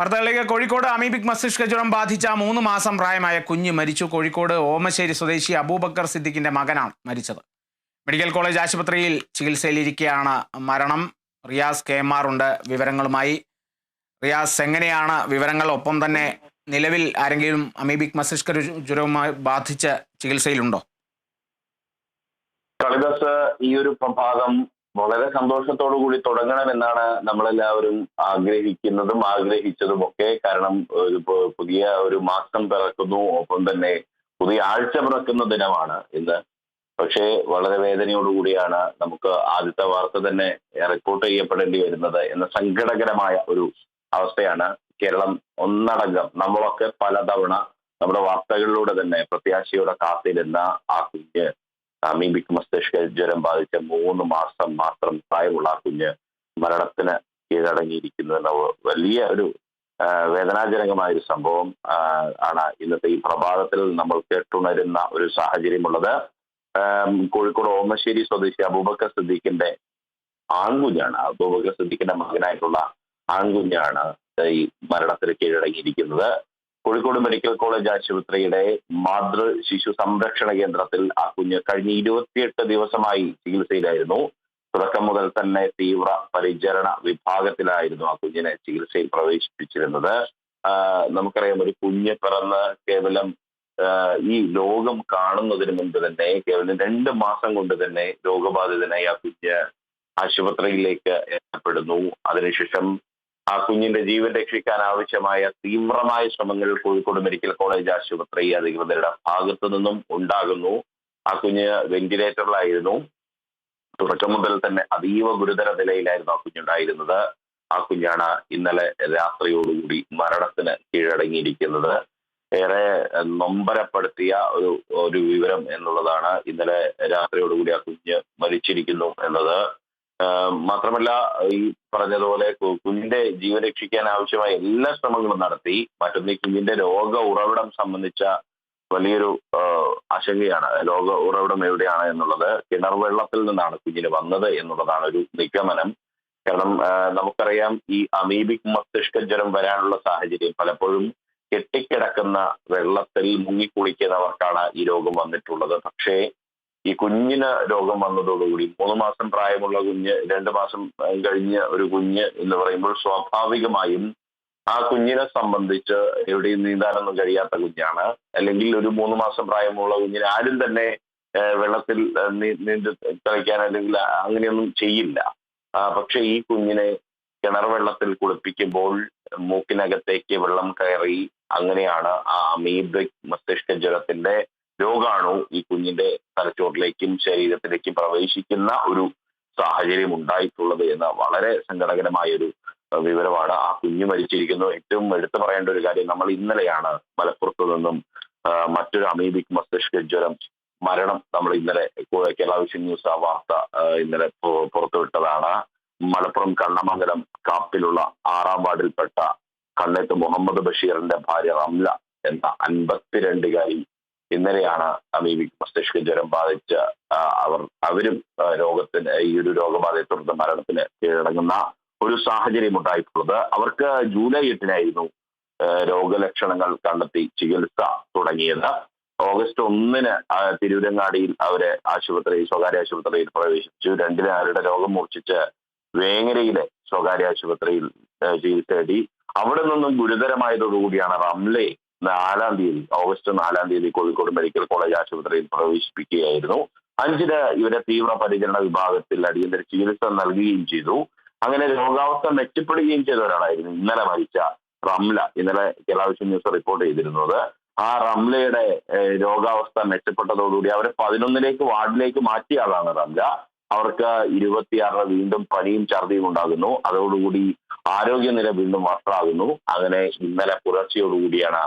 വാർത്തകളിലേക്ക് കോഴിക്കോട് അമീബിക് മസ്തിഷ്ക ജ്വരം ബാധിച്ച മൂന്ന് മാസം പ്രായമായ കുഞ്ഞ് മരിച്ചു. കോഴിക്കോട് ഓമശ്ശേരി സ്വദേശി അബൂബക്കർ സിദ്ദിഖിന്റെ മകനാണ് മരിച്ചത്. മെഡിക്കൽ കോളേജ് ആശുപത്രിയിൽ ചികിത്സയിലിരിക്കെയാണ് മരണം. റിയാസ് കെ എം ഉണ്ട് വിവരങ്ങളുമായി. റിയാസ് എങ്ങനെയാണ് വിവരങ്ങൾ? ഒപ്പം തന്നെ നിലവിൽ ആരെങ്കിലും അമീബിക് മസ്തിഷ്ക ജ്വരവുമായി ബാധിച്ച് ചികിത്സയിലുണ്ടോ? കളിദാസ് ഈ ഒരു പ്രഭാതം വളരെ സന്തോഷത്തോടു കൂടി തുടങ്ങണമെന്നാണ് നമ്മളെല്ലാവരും ആഗ്രഹിക്കുന്നതും ആഗ്രഹിച്ചതും ഒക്കെ. കാരണം ഒരു പുതിയ ഒരു മാസം പിറക്കുന്നു. ഒപ്പം തന്നെ പുതിയ ആഴ്ച പിറക്കുന്ന ദിനമാണ് ഇന്ന്. പക്ഷേ വളരെ വേദനയോടുകൂടിയാണ് നമുക്ക് ആദ്യത്തെ വാർത്ത തന്നെ റിപ്പോർട്ട് ചെയ്യപ്പെടേണ്ടി വരുന്നത് എന്ന സങ്കടകരമായ ഒരു അവസ്ഥയാണ് കേരളം ഒന്നടങ്കം നമ്മളൊക്കെ പലതവണ നമ്മുടെ വാർത്തകളിലൂടെ തന്നെ പ്രത്യാശയോടെ കാത്തിരുന്ന ആ കുഞ്ഞ് അമീബിക് മസ്തിഷ്ക ജ്വരം ബാധിച്ച മൂന്ന് മാസം മാത്രം പ്രായമുള്ള കുഞ്ഞ് മരണത്തിന് കീഴടങ്ങിയിരിക്കുന്നു എന്ന വലിയ ഒരു വേദനാജനകമായ ഒരു സംഭവം ആണ് ഇന്നത്തെ ഈ പ്രഭാതത്തിൽ നമ്മൾ കേട്ടുണരുന്ന ഒരു സാഹചര്യമുള്ളത്. കോഴിക്കോട് ഓമശ്ശേരി സ്വദേശി അബൂബക്കർ സിദ്ദീഖിന്റെ ആൺകുഞ്ഞാണ്. അബൂബക്കർ സിദ്ദീഖിന്റെ മകനായിട്ടുള്ള ആൺകുഞ്ഞാണ് ഈ മരണത്തിന് കീഴടങ്ങിയിരിക്കുന്നത്. കോഴിക്കോട് മെഡിക്കൽ കോളേജ് ആശുപത്രിയുടെ മാതൃ ശിശു സംരക്ഷണ കേന്ദ്രത്തിൽ ആ കുഞ്ഞ് കഴിഞ്ഞ ഇരുപത്തിയെട്ട് ദിവസമായി ചികിത്സയിലായിരുന്നു. തുടക്കം മുതൽ തന്നെ തീവ്ര പരിചരണ വിഭാഗത്തിലായിരുന്നു ആ കുഞ്ഞിനെ ചികിത്സയിൽ പ്രവേശിപ്പിച്ചിരുന്നത്. നമുക്കറിയാം ഒരു കുഞ്ഞ് പിറന്ന് കേവലം ഈ ലോകം കാണുന്നതിന് മുൻപ് തന്നെ കേവലം രണ്ട് മാസം കൊണ്ട് തന്നെ രോഗബാധിതനായി ആ കുഞ്ഞ് ആശുപത്രിയിലേക്ക് എത്തപ്പെടുന്നു. അതിനുശേഷം ആ കുഞ്ഞിന്റെ ജീവൻ രക്ഷിക്കാൻ ആവശ്യമായ തീവ്രമായ ശ്രമങ്ങൾ കോഴിക്കോട് മെഡിക്കൽ കോളേജ് ആശുപത്രി അധികൃതരുടെ ഭാഗത്തു നിന്നും ഉണ്ടാകുന്നു. ആ കുഞ്ഞ് വെന്റിലേറ്ററിലായിരുന്നു. തുടക്കം മുതൽ തന്നെ അതീവ ഗുരുതര നിലയിലായിരുന്നു ആ കുഞ്ഞുണ്ടായിരുന്നത്. ആ കുഞ്ഞാണ് ഇന്നലെ രാത്രിയോടുകൂടി മരണത്തിന് കീഴടങ്ങിയിരിക്കുന്നത്. ഏറെ നൊമ്പരപ്പെടുത്തിയ ഒരു ഒരു വിവരം എന്നുള്ളതാണ് ഇന്നലെ രാത്രിയോടുകൂടി ആ കുഞ്ഞ് മരിച്ചിരിക്കുന്നു എന്നത്. മാത്രമല്ല ഈ പറഞ്ഞതുപോലെ കുഞ്ഞിന്റെ ജീവൻ രക്ഷിക്കാൻ ആവശ്യമായ എല്ലാ ശ്രമങ്ങളും നടത്തി മറ്റൊന്ന് കുഞ്ഞിന്റെ രോഗ ഉറവിടം സംബന്ധിച്ച വലിയൊരു ആശങ്കയാണ്. രോഗ ഉറവിടം എവിടെയാണ് എന്നുള്ളത് കിണർ വെള്ളത്തിൽ നിന്നാണ് കുഞ്ഞിന് വന്നത് എന്നുള്ളതാണ് ഒരു നിഗമനം. കാരണം നമുക്കറിയാം ഈ അമീബിക് മസ്തിഷ്ക ജ്വരം വരാനുള്ള സാഹചര്യം പലപ്പോഴും കെട്ടിക്കിടക്കുന്ന വെള്ളത്തിൽ മുങ്ങിക്കുളിക്കുന്നവർക്കാണ് ഈ രോഗം വന്നിട്ടുള്ളത്. പക്ഷേ ഈ കുഞ്ഞിന് രോഗം വന്നതോടുകൂടി മൂന്ന് മാസം പ്രായമുള്ള കുഞ്ഞ് രണ്ട് മാസം കഴിഞ്ഞ ഒരു കുഞ്ഞ് എന്ന് പറയുമ്പോൾ സ്വാഭാവികമായും ആ കുഞ്ഞിനെ സംബന്ധിച്ച് എവിടെയും നീന്താനൊന്നും കഴിയാത്ത കുഞ്ഞാണ്. അല്ലെങ്കിൽ ഒരു മൂന്ന് മാസം പ്രായമുള്ള കുഞ്ഞിന് ആരും തന്നെ വെള്ളത്തിൽ നീന്തി കളിക്കാൻ അല്ലെങ്കിൽ അങ്ങനെയൊന്നും ചെയ്യില്ല. പക്ഷെ ഈ കുഞ്ഞിനെ കിണർ വെള്ളത്തിൽ കുളിപ്പിക്കുമ്പോൾ മൂക്കിനകത്തേക്ക് വെള്ളം കയറി അങ്ങനെയാണ് ആ അമീബിക് മസ്തിഷ്ക ജ്വരത്തിന്റെ രോഗാണു ഈ കുഞ്ഞിന്റെ തലച്ചോറിലേക്കും ശരീരത്തിലേക്കും പ്രവേശിക്കുന്ന ഒരു സാഹചര്യം ഉണ്ടായിട്ടുള്ളത് എന്ന വളരെ സങ്കടകരമായ ഒരു വിവരമാണ് ആ കുഞ്ഞ് മരിച്ചിരിക്കുന്നു. ഏറ്റവും എടുത്തു പറയേണ്ട ഒരു കാര്യം നമ്മൾ ഇന്നലെയാണ് മലപ്പുറത്ത് നിന്നും മറ്റൊരു അമീബിക് മസ്തിഷ്ക ജ്വരം മരണം നമ്മൾ ഇന്നലെ കേരള വിഷൻ ന്യൂസ് ആ വാർത്ത ഇന്നലെ പുറത്തുവിട്ടതാണ്. മലപ്പുറം കണ്ണമംഗലം കാപ്പിലുള്ള ആറാം വാർഡിൽപ്പെട്ട കണ്ണേത്ത് മുഹമ്മദ് ബഷീറിന്റെ ഭാര്യ റംല എന്ന അൻപത്തിരണ്ടുകാരി ഇന്നലെയാണ് അമീബിക് മസ്തിഷ്ക ജ്വരം ബാധിച്ച അവർ അവരും രോഗത്തിന് ഈ ഒരു രോഗബാധയെ തുടർന്ന് മരണത്തിന് കീഴടങ്ങുന്ന ഒരു സാഹചര്യം ഉണ്ടായിട്ടുള്ളത്. അവർക്ക് ജൂലൈ എട്ടിനായിരുന്നു രോഗലക്ഷണങ്ങൾ കണ്ടെത്തി ചികിത്സ തുടങ്ങിയത്. ഓഗസ്റ്റ് ഒന്നിന് തിരൂരങ്ങാടിയിൽ അവരെ ആശുപത്രി സ്വകാര്യ ആശുപത്രിയിൽ പ്രവേശിച്ചു രണ്ടിന് അവരുടെ രോഗം മൂർച്ഛിച്ച് വേങ്ങരയിലെ സ്വകാര്യ ആശുപത്രിയിൽ ചികിത്സ തേടി അവിടെ നിന്നും ഗുരുതരമായതോടുകൂടിയാണ് റംലെ നാലാം തീയതി ഓഗസ്റ്റ് നാലാം തീയതി കോഴിക്കോട് മെഡിക്കൽ കോളേജ് ആശുപത്രിയിൽ പ്രവേശിപ്പിക്കുകയായിരുന്നു. അഞ്ചിന് ഇവരെ തീവ്ര പരിചരണ വിഭാഗത്തിൽ അടിയന്തര ചികിത്സ നൽകുകയും ചെയ്തു. അങ്ങനെ രോഗാവസ്ഥ മെച്ചപ്പെടുകയും ചെയ്ത ഒരാളായിരുന്നു ഇന്നലെ മരിച്ച റംല. ഇന്നലെ കേരളാവിഷൻ ന്യൂസ് റിപ്പോർട്ട് ചെയ്തിരുന്നത്. ആ റംലയുടെ രോഗാവസ്ഥ മെച്ചപ്പെട്ടതോടുകൂടി അവരെ പതിനൊന്നിലേക്ക് വാർഡിലേക്ക് മാറ്റിയ ആളാണ് റംല. അവർക്ക് ഇരുപത്തിയാറ് വീണ്ടും പനിയും ഛർദിയും ഉണ്ടാകുന്നു. അതോടുകൂടി ആരോഗ്യനില വീണ്ടും വഷളാകുന്നു. അങ്ങനെ ഇന്നലെ പുലർച്ചയോടുകൂടിയാണ്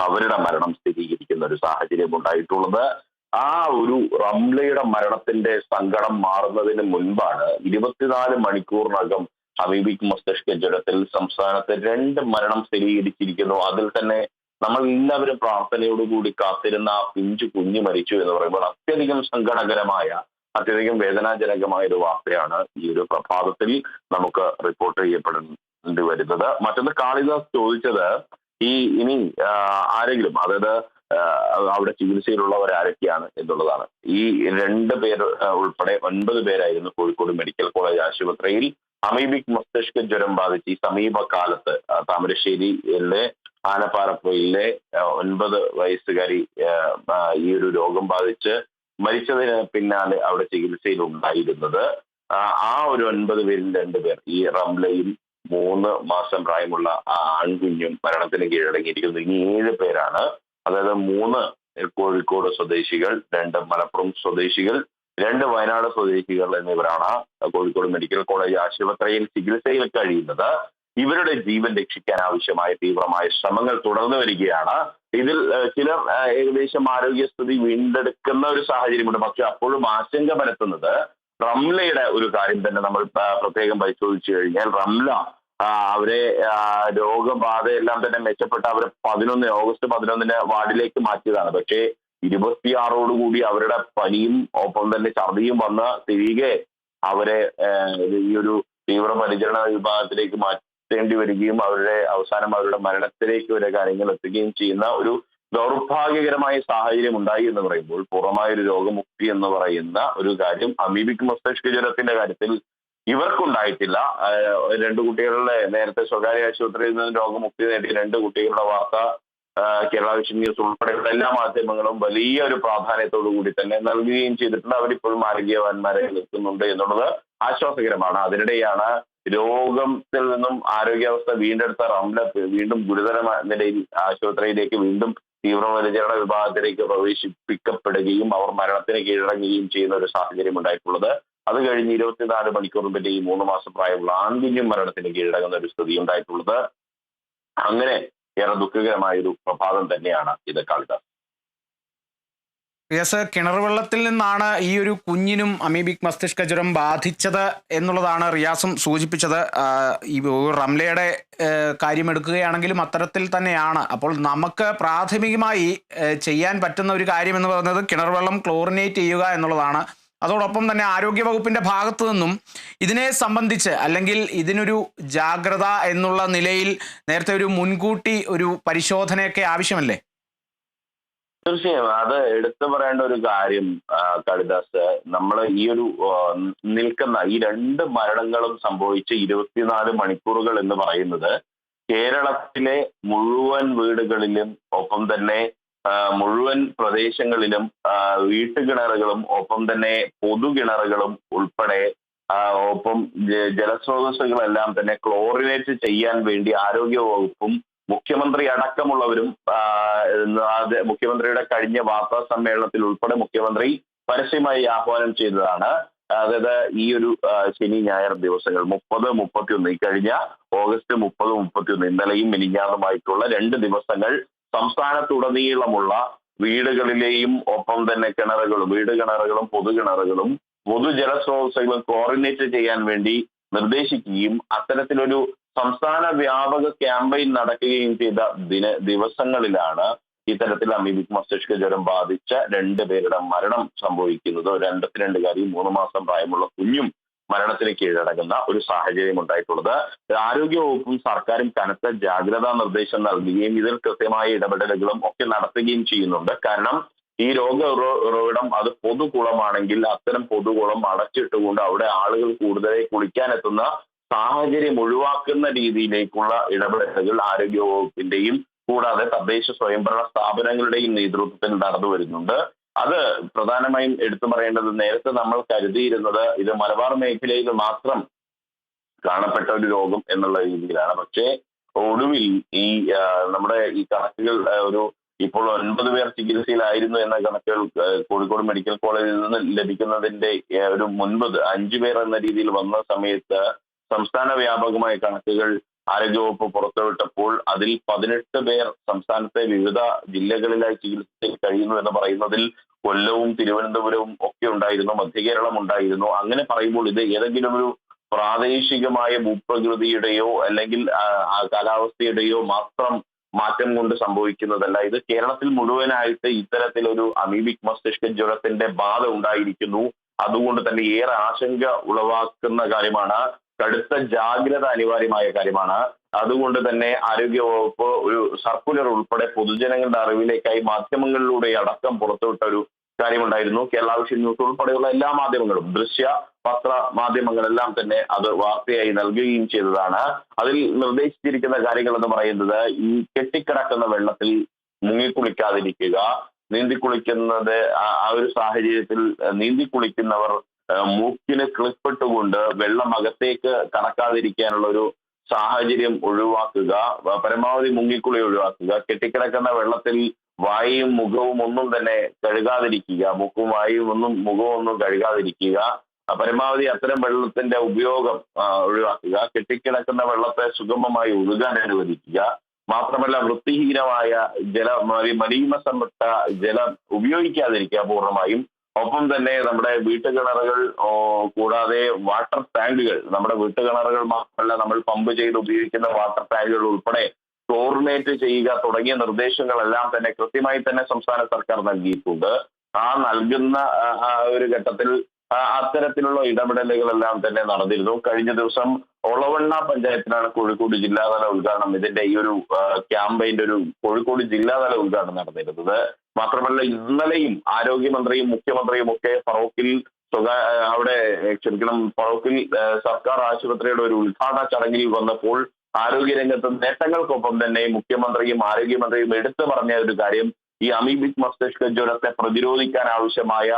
അവരുടെ മരണം സ്ഥിരീകരിക്കുന്ന ഒരു സാഹചര്യം ഉണ്ടായിട്ടുള്ളത്. ആ ഒരു റംലയുടെ മരണത്തിന്റെ സങ്കടം മാറുന്നതിന് മുൻപാണ് ഇരുപത്തിനാല് മണിക്കൂറിനകം ഹബീബിക് മസ്തിഷ്ക ജ്വരത്തിൽ സംസ്ഥാനത്ത് രണ്ട് മരണം സ്ഥിരീകരിച്ചിരിക്കുന്നു. അതിൽ തന്നെ നമ്മൾ എല്ലാവരും പ്രാർത്ഥനയോടുകൂടി കാത്തിരുന്ന ആ പിഞ്ചു കുഞ്ഞു മരിച്ചു എന്ന് പറയുമ്പോൾ അത്യധികം സങ്കടകരമായ അത്യധികം വേദനാജനകമായ ഒരു വാർത്തയാണ് ഈ ഒരു പ്രഭാതത്തിൽ നമുക്ക് റിപ്പോർട്ട് ചെയ്യപ്പെടേണ്ടി വരുന്നത്. മറ്റൊന്ന് കാളിദാസ് ചോദിച്ചത് ഈ ഇനി ആരെങ്കിലും അതായത് അവിടെ ചികിത്സയിലുള്ളവർ ആരൊക്കെയാണ് എന്നുള്ളതാണ്. ഈ രണ്ട് പേർ ഉൾപ്പെടെ ഒൻപത് പേരായിരുന്നു കോഴിക്കോട് മെഡിക്കൽ കോളേജ് ആശുപത്രിയിൽ. അമീബിക് മസ്തിഷ്ക ജ്വരം ബാധിച്ച് ഈ സമീപകാലത്ത് താമരശ്ശേരിയിലെ ആനപ്പാറപ്പൊയിലെ ഒൻപത് വയസ്സുകാരി ഈ ഒരു രോഗം ബാധിച്ച് മരിച്ചതിന് പിന്നാലെ അവിടെ ചികിത്സയിൽ ഉണ്ടായിരുന്നത് ആ ഒരു ഒൻപത് പേരിൽ രണ്ടുപേർ ഈ റംലയും മൂന്ന് മാസം പ്രായമുള്ള ആ ആൺകുഞ്ഞും മരണത്തിന് കീഴടങ്ങിയിരിക്കുന്നു. ഇനി ഏഴ് പേരാണ്. അതായത് മൂന്ന് കോഴിക്കോട് സ്വദേശികൾ രണ്ട് മലപ്പുറം സ്വദേശികൾ രണ്ട് വയനാട് സ്വദേശികൾ എന്നിവരാണ് കോഴിക്കോട് മെഡിക്കൽ കോളേജ് ആശുപത്രിയിൽ ചികിത്സയിൽ കഴിയുന്നത്. ഇവരുടെ ജീവൻ രക്ഷിക്കാൻ ആവശ്യമായ തീവ്രമായ ശ്രമങ്ങൾ തുടർന്നു വരികയാണ്. ഇതിൽ ചിലർ ഏകദേശം ആരോഗ്യസ്ഥിതി വീണ്ടെടുക്കുന്ന ഒരു സാഹചര്യമുണ്ട്. പക്ഷെ അപ്പോഴും ആശങ്ക പരത്തുന്നത് റംലയുടെ ഒരു കാര്യം തന്നെ നമ്മൾ പ്രത്യേകം പരിശോധിച്ചു കഴിഞ്ഞാൽ റംല അവരെ രോഗബാധയെല്ലാം തന്നെ മെച്ചപ്പെട്ട അവരെ പതിനൊന്ന് ഓഗസ്റ്റ് പതിനൊന്നിന് വാർഡിലേക്ക് മാറ്റിയതാണ്. പക്ഷേ ഇരുപത്തിയാറോടുകൂടി അവരുടെ പനിയും ഒപ്പം തന്നെ ഛർദിയും വന്ന് തിരികെ അവരെ ഈ ഒരു തീവ്രപരിചരണ വിഭാഗത്തിലേക്ക് മാറ്റേണ്ടി വരികയും അവരുടെ അവസാനം അവരുടെ മരണത്തിലേക്ക് വരെ കാര്യങ്ങൾ എത്തുകയും ചെയ്യുന്ന ഒരു ദൗർഭാഗ്യകരമായ സാഹചര്യം ഉണ്ടായി എന്ന് പറയുമ്പോൾ പൂർണമായ ഒരു രോഗമുക്തി എന്ന് പറയുന്ന ഒരു കാര്യം അമീബിക് മസ്തിഷ്ക ജ്വരത്തിന്റെ കാര്യത്തിൽ ഇവർക്കുണ്ടായിട്ടില്ല. രണ്ടു കുട്ടികളുടെ നേരത്തെ സ്വകാര്യ ആശുപത്രിയിൽ നിന്ന് രോഗമുക്തി നേടിയ രണ്ട് കുട്ടികളുടെ വാർത്ത കേരള വിഷൻ ന്യൂസ് ഉൾപ്പെടെയുള്ള എല്ലാ മാധ്യമങ്ങളും വലിയ ഒരു പ്രാധാന്യത്തോടു കൂടി തന്നെ നൽകുകയും ചെയ്തിട്ടുണ്ട്. അവരിപ്പോഴും ആരോഗ്യവാന്മാരെ നിൽക്കുന്നുണ്ട് എന്നുള്ളത് ആശ്വാസകരമാണ്. അതിനിടെയാണ് രോഗത്തിൽ നിന്നും ആരോഗ്യാവസ്ഥ വീണ്ടെടുത്ത റംല വീണ്ടും ഗുരുതരമായ നിലയിൽ ആശുപത്രിയിലേക്ക് വീണ്ടും തീവ്രപരിചരണ വിഭാഗത്തിലേക്ക് പ്രവേശിപ്പിക്കപ്പെടുകയും അവർ മരണത്തിന് കീഴടങ്ങുകയും ചെയ്യുന്ന ഒരു സാഹചര്യം ഉണ്ടായിട്ടുള്ളത്. അത് കഴിഞ്ഞ് ഇരുപത്തിനാല് മണിക്കൂറിന്റെ ഈ മൂന്ന് മാസം പ്രായമുള്ള ആൺകുഞ്ഞും മരണത്തിന് കീഴടങ്ങുന്ന ഒരു സ്ഥിതി ഉണ്ടായിട്ടുള്ളത്. അങ്ങനെ ഏറെ ദുഃഖകരമായ ഒരു പ്രഭാതം തന്നെയാണ് ഇത് കാളിദാസ് റിയാസ് കിണർ വെള്ളത്തിൽ നിന്നാണ് ഈ ഒരു കുഞ്ഞിനും അമീബിക് മസ്തിഷ്ക ജ്വരം ബാധിച്ചത് എന്നുള്ളതാണ് റിയാസും സൂചിപ്പിച്ചത്. ഈ റംലയുടെ കാര്യമെടുക്കുകയാണെങ്കിലും അത്തരത്തിൽ തന്നെയാണ്. അപ്പോൾ നമുക്ക് പ്രാഥമികമായി ചെയ്യാൻ പറ്റുന്ന ഒരു കാര്യം എന്ന് പറയുന്നത് കിണർ വെള്ളം ക്ലോറിനേറ്റ് ചെയ്യുക എന്നുള്ളതാണ്. അതോടൊപ്പം തന്നെ ആരോഗ്യവകുപ്പിന്റെ ഭാഗത്തു നിന്നും ഇതിനെ സംബന്ധിച്ച് അല്ലെങ്കിൽ ഇതിനൊരു ജാഗ്രത എന്നുള്ള നിലയിൽ നേരത്തെ ഒരു മുൻകൂട്ടി ഒരു പരിശോധനയൊക്കെ ആവശ്യമല്ലേ? തീർച്ചയായും. അത് എടുത്തു പറയേണ്ട ഒരു കാര്യം കളിദാസ് നമ്മൾ ഈ ഒരു നിൽക്കുന്ന ഈ രണ്ട് മരണങ്ങളും സംഭവിച്ച ഇരുപത്തിനാല് മണിക്കൂറുകൾ എന്ന് പറയുന്നത് കേരളത്തിലെ മുഴുവൻ വീടുകളിലും ഒപ്പം തന്നെ മുഴുവൻ പ്രദേശങ്ങളിലും വീട്ടുകിണറുകളും ഒപ്പം തന്നെ പൊതുകിണറുകളും ഉൾപ്പെടെ ഒപ്പം ജലസ്രോതസ്സുകളെല്ലാം തന്നെ ക്ലോറിനേറ്റ് ചെയ്യാൻ വേണ്ടി ആരോഗ്യ വകുപ്പും മുഖ്യമന്ത്രി അടക്കമുള്ളവരും മുഖ്യമന്ത്രിയുടെ കഴിഞ്ഞ വാർത്താ സമ്മേളനത്തിൽ ഉൾപ്പെടെ മുഖ്യമന്ത്രി പരസ്യമായി ആഹ്വാനം ചെയ്തതാണ്. അതായത് ഈ ഒരു ശനി ഞായർ ദിവസങ്ങൾ മുപ്പത് മുപ്പത്തിയൊന്ന് ഈ കഴിഞ്ഞ ഓഗസ്റ്റ് മുപ്പത് മുപ്പത്തിയൊന്ന് ഇന്നലെയും മിനിഞ്ഞാറുമായിട്ടുള്ള രണ്ട് ദിവസങ്ങൾ സംസ്ഥാനത്തുടനീളമുള്ള വീടുകളിലെയും ഒപ്പം തന്നെ കിണറുകളും വീട് കിണറുകളും പൊതുകിണറുകളും പൊതുജലസ്രോതസ്സുകളും കോർഡിനേറ്റ് ചെയ്യാൻ വേണ്ടി നിർദ്ദേശിക്കുകയും അത്തരത്തിലൊരു സംസ്ഥാന വ്യാപക ക്യാമ്പയിൻ നടക്കുകയും ചെയ്ത ദിന ദിവസങ്ങളിലാണ് ഇത്തരത്തിൽ അമീബിക് മസ്തിഷ്ക ജ്വരം ബാധിച്ച രണ്ട് പേരുടെ മരണം സംഭവിക്കുന്നത്. ഒരു അൻപത്തിരണ്ടുകാരിയും മൂന്ന് മാസം പ്രായമുള്ള കുഞ്ഞും മരണത്തിന് കീഴടങ്ങുന്ന ഒരു സാഹചര്യം ഉണ്ടായിട്ടുള്ളത്. ആരോഗ്യ വകുപ്പും സർക്കാരും കനത്ത ജാഗ്രതാ നിർദ്ദേശം നൽകുകയും ഇതിൽ കൃത്യമായ ഇടപെടലുകളും ഒക്കെ നടത്തുകയും ചെയ്യുന്നുണ്ട്. കാരണം ഈ രോഗ ഉറ- ഉറവിടം അത് പൊതുകുളമാണെങ്കിൽ അത്തരം പൊതുകുളം അടച്ചിട്ടുകൊണ്ട് അവിടെ ആളുകൾ കൂടുതലായി കുളിക്കാനെത്തുന്ന സാഹചര്യം ഒഴിവാക്കുന്ന രീതിയിലേക്കുള്ള ഇടപെടലുകൾ ആരോഗ്യ വകുപ്പിന്റെയും കൂടാതെ തദ്ദേശ സ്വയംഭരണ സ്ഥാപനങ്ങളുടെയും നേതൃത്വത്തിൽ നടന്നു വരുന്നുണ്ട്. അത് പ്രധാനമായും എടുത്തു പറയേണ്ടത് നേരത്തെ നമ്മൾ കരുതിയിരുന്നത് ഇത് മലബാർ മേഖലയിൽ മാത്രം കാണപ്പെട്ട ഒരു രോഗം എന്നുള്ള രീതിയിലാണ്. പക്ഷേ ഒടുവിൽ ഈ നമ്മുടെ ഈ കണക്കുകൾ ഒരു ഇപ്പോൾ ഒൻപത് പേർ ചികിത്സയിലായിരുന്നു എന്ന കണക്കുകൾ കോഴിക്കോട് മെഡിക്കൽ കോളേജിൽ നിന്ന് ലഭിക്കുന്നതിന്റെ ഒരു മുൻപത് അഞ്ചു പേർ എന്ന രീതിയിൽ വന്ന സമയത്ത് സംസ്ഥാന വ്യാപകമായ കണക്കുകൾ ആരോഗ്യവകുപ്പ് പുറത്തുവിട്ടപ്പോൾ അതിൽ പതിനെട്ട് പേർ സംസ്ഥാനത്തെ വിവിധ ജില്ലകളിലായി ചികിത്സയിൽ കഴിയുന്നു എന്ന് പറയുന്നതിൽ കൊല്ലവും തിരുവനന്തപുരവും ഒക്കെ ഉണ്ടായിരുന്നു മധ്യകേരളം ഉണ്ടായിരുന്നു. അങ്ങനെ പറയുമ്പോൾ ഇത് ഏതെങ്കിലും ഒരു പ്രാദേശികമായ ഭൂപ്രകൃതിയുടെയോ അല്ലെങ്കിൽ കാലാവസ്ഥയുടെയോ മാത്രം മാറ്റം കൊണ്ട് സംഭവിക്കുന്നതല്ല. ഇത് കേരളത്തിൽ മുഴുവനായിട്ട് ഇത്തരത്തിലൊരു അമീബിക് മസ്തിഷ്ക ജ്വരത്തിന്റെ ബാധ ഉണ്ടായിരിക്കുന്നു. അതുകൊണ്ട് തന്നെ ഏറെ ആശങ്ക ഉളവാക്കുന്ന കാര്യമാണ് കടുത്ത ജാഗ്രത അനിവാര്യമായ കാര്യമാണ്. അതുകൊണ്ട് തന്നെ ആരോഗ്യവകുപ്പ് ഒരു സർക്കുലർ ഉൾപ്പെടെ പൊതുജനങ്ങളുടെ അറിവിലേക്കായി മാധ്യമങ്ങളിലൂടെ അടക്കം പുറത്തുവിട്ട ഒരു കാര്യമുണ്ടായിരുന്നു. കേരള വിഷൻ ന്യൂസ് ഉൾപ്പെടെയുള്ള എല്ലാ മാധ്യമങ്ങളും ദൃശ്യ പത്ര മാധ്യമങ്ങളെല്ലാം തന്നെ അത് വാർത്തയായി നൽകുകയും ചെയ്തതാണ്. അതിൽ നിർദ്ദേശിച്ചിരിക്കുന്ന കാര്യങ്ങൾ എന്ന് പറയുന്നത് ഈ കെട്ടിക്കിടക്കുന്ന വെള്ളത്തിൽ മുങ്ങിക്കുളിക്കാതിരിക്കുക. നീന്തി കുളിക്കുന്നത് ആ ഒരു സാഹചര്യത്തിൽ നീന്തിക്കുളിക്കുന്നവർ ആ, മൂക്കിന് ക്ലിപ്പിട്ടുകൊണ്ട് വെള്ളം അകത്തേക്ക് കടക്കാതിരിക്കാനുള്ള ഒരു സാഹചര്യം ഒഴിവാക്കുക പരമാവധി മുങ്ങിക്കുളി ഒഴിവാക്കുക കെട്ടിക്കിടക്കുന്ന വെള്ളത്തിൽ വായും മുഖവും ഒന്നും തന്നെ കഴുകാതിരിക്കുക മുക്കും വായും ഒന്നും മുഖവും ഒന്നും കഴുകാതിരിക്കുക പരമാവധി അത്തരം വെള്ളത്തിന്റെ ഉപയോഗം ഒഴിവാക്കുക കെട്ടിക്കിടക്കുന്ന വെള്ളത്തെ സുഗമമായി ഒഴുകാൻ അനുവദിക്കുക മാത്രമല്ല വൃത്തിഹീനമായ ജല മലി- മലീമസംപ്പെട്ട ജലം ഉപയോഗിക്കാതിരിക്കുക പൂർണമായും ഒപ്പം തന്നെ നമ്മുടെ വീട്ടുകിണറുകൾ കൂടാതെ വാട്ടർ ടാങ്കുകൾ. നമ്മുടെ വീട്ടുകിണറുകൾ മാത്രമല്ല നമ്മൾ പമ്പ് ചെയ്ത് ഉപയോഗിക്കുന്ന വാട്ടർ ടാങ്കുകൾ ഉൾപ്പെടെ ക്ലോറിനേറ്റ് ചെയ്യുക തുടങ്ങിയ നിർദ്ദേശങ്ങളെല്ലാം തന്നെ കൃത്യമായി തന്നെ സംസ്ഥാന സർക്കാർ നൽകിയിട്ടുണ്ട്. ആ നൽകുന്ന ഒരു ഘട്ടത്തിൽ അത്തരത്തിലുള്ള ഇടപെടലുകളെല്ലാം തന്നെ നടന്നിരുന്നു. കഴിഞ്ഞ ദിവസം ഒളവണ്ണ പഞ്ചായത്തിലാണ് കോഴിക്കോട് ജില്ലാതല ഉദ്ഘാടനം. ഇതിന്റെ ഈ ഒരു ക്യാമ്പയിന്റെ ഒരു കോഴിക്കോട് ജില്ലാതല ഉദ്ഘാടനം നടന്നിരുന്നത്. മാത്രമല്ല ഇന്നലെയും ആരോഗ്യമന്ത്രിയും മുഖ്യമന്ത്രിയും ഒക്കെ ഫറോക്കിൽ അവിടെ ക്ഷമിക്കണം ഫറോക്കിൽ സർക്കാർ ആശുപത്രിയുടെ ഒരു ഉദ്ഘാടന ചടങ്ങിൽ വന്നപ്പോൾ ആരോഗ്യരംഗത്ത് നേട്ടങ്ങൾക്കൊപ്പം തന്നെ മുഖ്യമന്ത്രിയും ആരോഗ്യമന്ത്രിയും എടുത്തു പറഞ്ഞ ഒരു കാര്യം ഈ അമീബിക് മസ്തിഷ്ക ജ്വരത്തെ പ്രതിരോധിക്കാൻ ആവശ്യമായ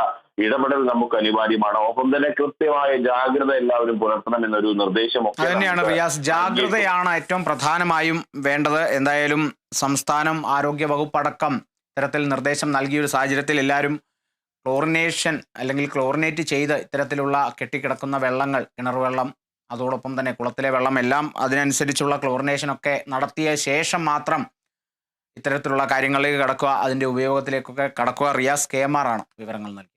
ഇടപെടൽ നമുക്ക് അനിവാര്യമാണ്. ഒപ്പം തന്നെ കൃത്യമായ ജാഗ്രത എല്ലാവരും പുലർത്തണം എന്നൊരു നിർദ്ദേശം തന്നെയാണ് റിയാസ്. ജാഗ്രതയാണ് ഏറ്റവും പ്രധാനമായും വേണ്ടത്. എന്തായാലും സംസ്ഥാനം ആരോഗ്യ വകുപ്പ് അടക്കം ഇത്തരത്തിൽ നിർദ്ദേശം നൽകിയ ഒരു സാഹചര്യത്തിൽ എല്ലാവരും ക്ലോറിനേഷൻ അല്ലെങ്കിൽ ക്ലോറിനേറ്റ് ചെയ്ത് ഇത്തരത്തിലുള്ള കെട്ടിക്കിടക്കുന്ന വെള്ളങ്ങൾ കിണർ വെള്ളം അതോടൊപ്പം തന്നെ കുളത്തിലെ വെള്ളം എല്ലാം അതിനനുസരിച്ചുള്ള ക്ലോറിനേഷൻ ഒക്കെ നടത്തിയ ശേഷം മാത്രം ഇത്തരത്തിലുള്ള കാര്യങ്ങളിലേക്ക് കടക്കുക അതിന്റെ ഉപയോഗത്തിലേക്കൊക്കെ കടക്കുക. റിയാസ് കെ എം ആർ ആണ് വിവരങ്ങൾ നൽകി